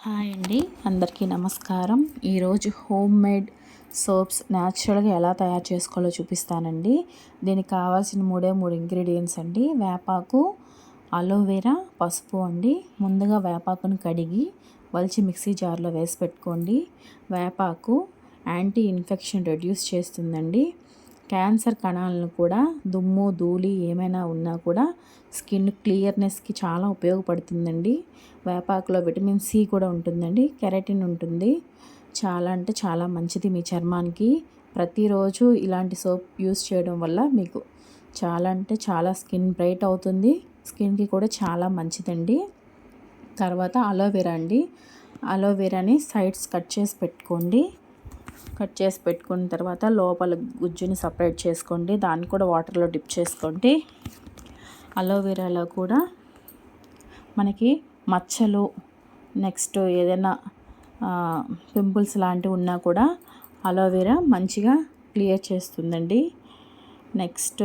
Hi అండి. అందరికీ నమస్కారం. ఈరోజు హోమ్ మేడ్ సోప్స్ న్యాచురల్గా ఎలా తయారు చేసుకోవాలో చూపిస్తానండి. దీనికి కావాల్సిన మూడే మూడు ఇంగ్రీడియంట్స్ అండి. వేపాకు అలోవెరా పసుపు అండి. ముందుగా వేపాకును కడిగి వలిచి మిక్సీ జార్లో వేసి పెట్టుకోండి. వేపాకు యాంటీ ఇన్ఫెక్షన్ రెడ్యూస్ చేస్తుందండి. క్యాన్సర్ కణాలను కూడా దుమ్ము ధూళి ఏమైనా ఉన్నా కూడా స్కిన్ క్లియర్నెస్కి చాలా ఉపయోగపడుతుందండి. వేపాకులో విటమిన్ సి కూడా ఉంటుందండి. కెరటిన్ ఉంటుంది. చాలా అంటే చాలా మంచిది మీ చర్మానికి. ప్రతిరోజు ఇలాంటి సోప్ యూస్ చేయడం వల్ల మీకు చాలా అంటే చాలా స్కిన్ బ్రైట్ అవుతుంది. స్కిన్కి కూడా చాలా మంచిదండి. తర్వాత అలోవెరా అండి. అలోవెరాని సైడ్స్ కట్ చేసి పెట్టుకోండి. కట్ చేసి పెట్టుకున్న తర్వాత లోపల గుజ్జుని సపరేట్ చేసుకోండి. దాన్ని కూడా వాటర్లో డిప్ చేసుకోండి. అలోవెరాలో కూడా మనకి మచ్చలు నెక్స్ట్ ఏదైనా పింపుల్స్ లాంటివి ఉన్నా కూడా అలోవెరా మంచిగా క్లియర్ చేస్తుందండి. నెక్స్ట్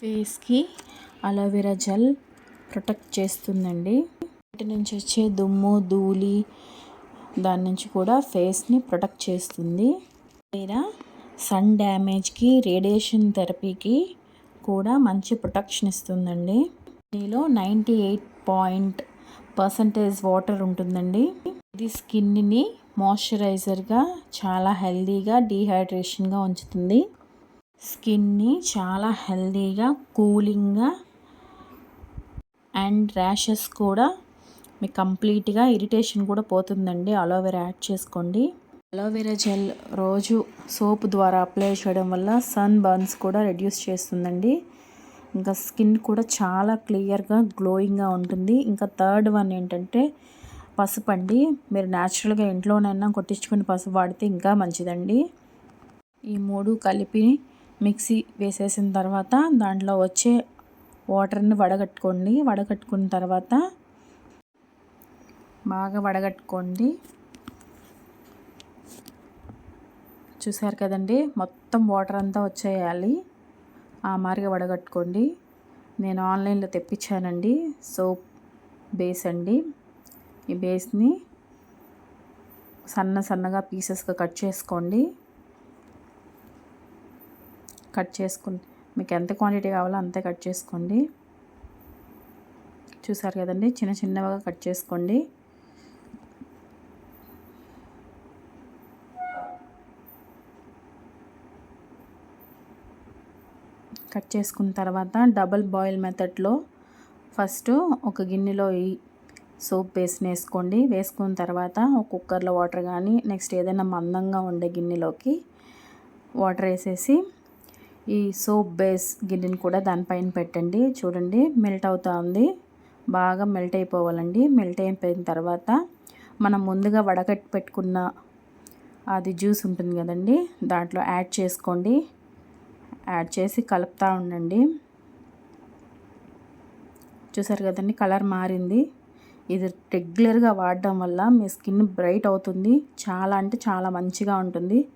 ఫేస్కి అలోవెరా జెల్ ప్రొటెక్ట్ చేస్తుందండి. వాటి నుంచి వచ్చే దుమ్ము ధూళి దాని నుంచి కూడా ఫేస్ని ప్రొటెక్ట్ చేస్తుంది. లేదా సన్ డ్యామేజ్కి రేడియేషన్ థెరపీకి కూడా మంచి ప్రొటెక్షన్ ఇస్తుందండి. దీనిలో ninety eight point percentage water ఉంటుందండి. ఇది స్కిన్ని మాయిశ్చరైజర్గా చాలా హెల్దీగా డీహైడ్రేషన్గా ఉంచుతుంది. స్కిన్ని చాలా హెల్దీగా కూలింగ్గా అండ్ ర్యాషెస్ కూడా మీకు కంప్లీట్గా ఇరిటేషన్ కూడా పోతుందండి. అలోవెరా యాడ్ చేసుకోండి. అలోవెరా జెల్ రోజు సోప్ ద్వారా అప్లై చేయడం వల్ల సన్ బర్న్స్ కూడా రెడ్యూస్ చేస్తుందండి. ఇంకా స్కిన్ కూడా చాలా క్లియర్గా గ్లోయింగ్గా ఉంటుంది. ఇంకా థర్డ్ వన్ ఏంటంటే పసుపు అండి. మీరు న్యాచురల్గా ఇంట్లోనైనా కొట్టించుకుని పసుపు వాడితే ఇంకా మంచిదండి. ఈ మూడు కలిపి మిక్సీ వేసేసిన తర్వాత దాంట్లో వచ్చే వాటర్ని వడగట్టుకోండి. వడగట్టుకున్న తర్వాత బాగా వడగట్టుకోండి. చూసారు కదండి? మొత్తం వాటర్ అంతా వచ్చేయాలి. ఆ మారిగా వడగట్టుకోండి. నేను ఆన్లైన్లో తెప్పించానండి. సోప్ బేస్ అండి. ఈ బేస్ని సన్న సన్నగా పీసెస్గా కట్ చేసుకోండి. కట్ చేసుకుని మీకు ఎంత క్వాంటిటీ కావాలో అంతే కట్ చేసుకోండి. చూసారు కదండి? చిన్న చిన్నగా కట్ చేసుకోండి. కట్ చేసుకున్న తర్వాత డబల్ బాయిల్ మెథడ్లో ఫస్ట్ ఒక గిన్నెలో ఈ సోప్ పేస్ట్ని వేసుకోండి. వేసుకున్న తర్వాత ఒక కుక్కర్లో వాటర్ కానీ నెక్స్ట్ ఏదైనా మందంగా ఉండే గిన్నెలోకి వాటర్ వేసేసి ఈ సోప్ బేస్ గిన్నెని కూడా దానిపైన పెట్టండి. చూడండి మెల్ట్ అవుతూ ఉంది బాగా మెల్ట్ అయిపోవాలండి. మెల్ట్ అయిపోయిన తర్వాత మనం ముందుగా వడగట్టి పెట్టుకున్న అది జ్యూస్ ఉంటుంది కదండి దాంట్లో యాడ్ చేసుకోండి. యాడ్ చేసి కలుపుతూ ఉండండి. చూసారు కదండి కలర్ మారింది. ఇది రెగ్యులర్గా వాడడం వల్ల మీ స్కిన్ బ్రైట్ అవుతుంది. చాలా అంటే చాలా మంచిగా ఉంటుంది.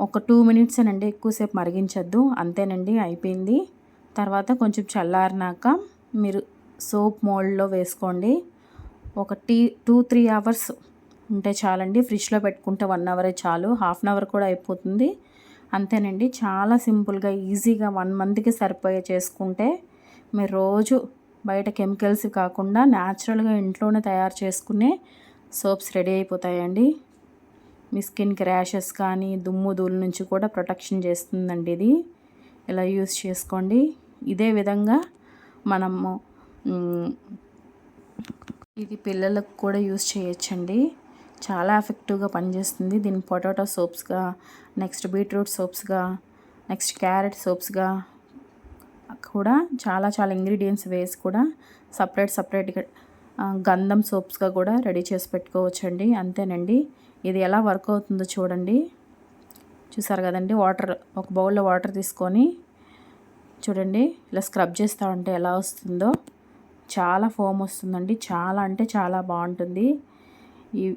ఒక టూ మినిట్స్ అండి ఎక్కువసేపు మరిగించద్దు. అంతేనండి అయిపోయింది. తర్వాత కొంచెం చల్లారినాక మీరు సోప్ మోల్డ్లో వేసుకోండి. ఒక టీ టూ త్రీ అవర్స్ ఉంటే చాలండి ఫ్రిడ్జ్లో పెట్టుకుంటే వన్ అవరే చాలు. హాఫ్ అన్ అవర్ కూడా అయిపోతుంది. అంతేనండి. చాలా సింపుల్గా ఈజీగా వన్ మంత్కి సరిపోయే చేసుకుంటే మీరు రోజు బయట కెమికల్స్ కాకుండా న్యాచురల్గా ఇంట్లోనే తయారు చేసుకునే సోప్స్ రెడీ అయిపోతాయండి. మీ స్కిన్కి ర్యాషెస్ కానీ దుమ్ము ధూళి నుంచి కూడా ప్రొటెక్షన్ చేస్తుందండి ఇది. ఇలా యూస్ చేసుకోండి. ఇదే విధంగా మనము ఇది పిల్లలకు కూడా యూస్ చేయొచ్చండి. చాలా ఎఫెక్టివ్గా పనిచేస్తుంది. దీన్ని పొటాటో సోప్స్గా నెక్స్ట్ బీట్రూట్ సోప్స్గా నెక్స్ట్ క్యారెట్ సోప్స్గా కూడా చాలా చాలా ఇంగ్రీడియంట్స్ వేసి కూడా సపరేట్ సపరేట్గా గంధం సోప్స్గా కూడా రెడీ చేసి పెట్టుకోవచ్చండి. అంతేనండి. ఇది ఎలా వర్క్ అవుతుందో చూడండి. చూసారు కదండి? వాటర్ ఒక బౌల్లో వాటర్ తీసుకొని చూడండి. ఇలా స్క్రబ్ చేస్తూ ఉంటే ఎలా వస్తుందో. చాలా ఫోమ్ వస్తుందండి. చాలా అంటే చాలా బాగుంటుంది. ఈ